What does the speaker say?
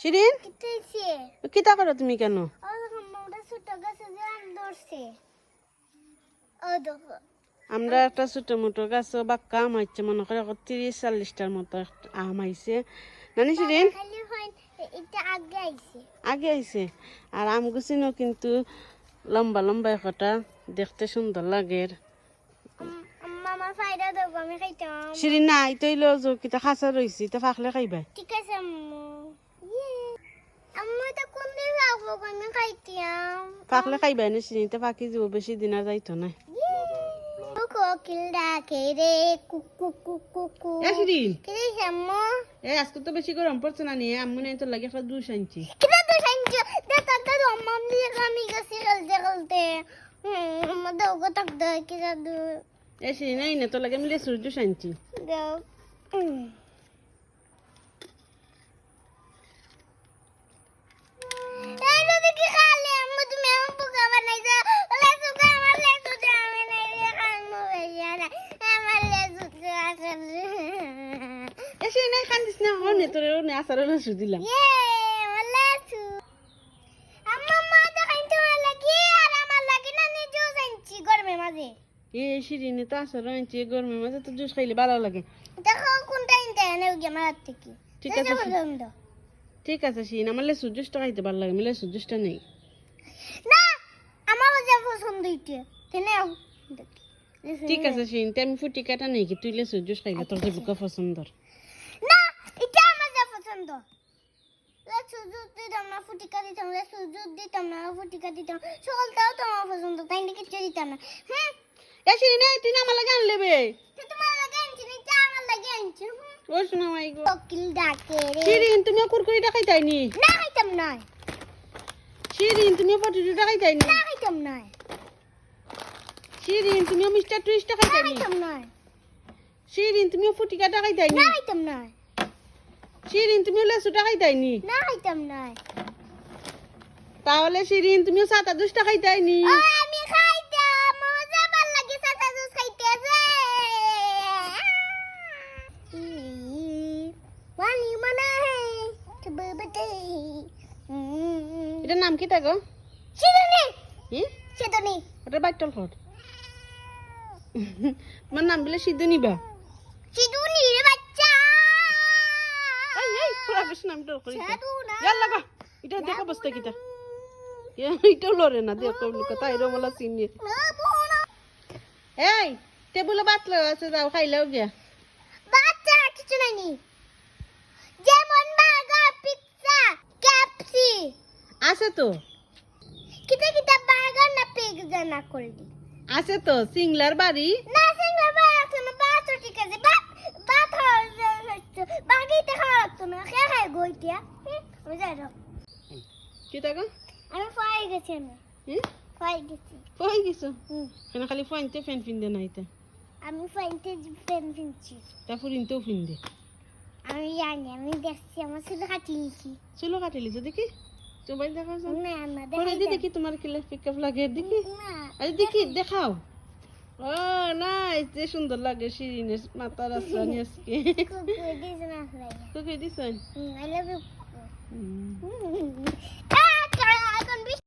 শিরিন? কিতা করো তুমি কেন? আমরা একটা ছোট মোটো গাছ বাক্কা আম আইছে মনে করে তিরিশ চল্লিশটার মতো আম আইছে। নানি শিরিন? এটা আগে আইছে। আর আম গুছিনো কিন্তু লম্বা লম্বা একটা দেখতে সুন্দর লাগে। শিরিন তৈল কিতা খাসা রয়েছে তা ফাকলে খাইবাই ঠিক আছে আম্মু ইয়ে আম্মু তো কোন ফাকলে খাইবাই না শিরিন তা ফাঁকি যাব বেশি দিন যাইতো না। কোকিল ডাকে রে কুকু কুকু কু এ কি দিস এ আজকে তো বেশি গরম পড়ছে না নিয়ে আম্মু নাই তো লাগে একটা জুস আনছি। কিটা তো তো দিয়ে আমি গেছি খেলতে খেলতে গো তাক দে কিটা দু এ এই না তো লাগে আমি লেসুর জুস আনছি। আর আমার লাগে না জানছি গরমের মাঝে। এ শিরিনে তো আসার গরমের মাঝে তো জুস খাইলে ভালো লাগে। দেখো কোনটা ইনতে এনে গিয়ে থেকে। ঠিক আছে, ঠিক আছে শিরিন আমার লেসুর জুসটা খাইতে ভালো লাগে আমি লেসুর জুসটা নেই। না যা পছন্দ ইতে তেনে ঠিক আছে শিরিন তে আমি ফুটি কাটা নেই কি তুই লেসুর জুস খাইলে তোর যে বুকা পছন্দ না এটা আমার যা পছন্দ সুযোগ দিতাম না ফুটিকা দিতাম না সুযোগ দিতাম না ফুটিকা দিতাম। সকলটাও তোমার পছন্দ তাই নাকি কিছু দিতাম না। হুম? এ তুই না আমার লাগে আনলে বে। তো তোমার লাগে আনছি না এটা আমার লাগে আনছি হুম? ও শোনা মাই গো। কোকিল ডাকে রে। শিরিন তুমি কুরকুরিটা খাইতাইনি না খাইতাম না। শিরিন তুমি পটিটা খাইতাইনি না খাইতাম না। শিরিন তুমি মিস্টার টুইস্টটা না খাইতাম না। শিরিন তুমি ফুটিকাটা খাইতাইনি না খাইতাম না। শিরিন তুমি লেসুটা খাইতাইনি? না খাইতাম না। তাহলে শিরিন তুমি সাতা দুষ্টা খাইতাইনি? আমি খাইতাম। মজা ভালো লাগে সাতা জুস খাইতে আছে পানি মনা হে চুবতে এটার নাম কি থাকো সিদনি। হি সিদনি। ওটার বাইটল ফট। তোমার নাম বলে সিদ্ধ নিবা সিদনি রে বাচ্চা এই এই পুরা ডর করি ইয়ার লাগা এটা দেখো বস্তা কিটা। এটাও লড়ে না দেখো লোক তাই রমলা চিনি। এই টেবিলে বাতলো আছে যাও খাইলেও গিয়া। কিছু নাই যেমন বার্গার পিৎজা আছে তো। বার্গার না পিৎজা না করলি আছে তো সিংলার বাড়ি। না বার্গার আছে না বাত ঠিক আছে। বাত বাত লাগতো খেয়ে খাই গইতিয়া আমি যাই কি থাকো আমি ফাই গেছি আমি হুম? ফাই গেছি। কই গেছো? কেন খালি ফাইনতে ফ্যান ফিন দে নাইতে আমি ফাইতে পেন কিনছি তা ফুরিনতেও ফিন দে আমি জানি আমি দেখছি আমার শুধু কাটিয়েছি চলো কাটিলিছো দেখি? তোমার দেখা না না পরে দি দেখাই দেখি তোমার কিলে পিকআপ লাগে দেখি দেখি। দেখাও। ও নাই যে সুন্দর লাগে শিরিনের মাথা রাস্তা নিয়ে আজকে। কুকুর দিস না ফ্লাই তোকে দিছেন? I love you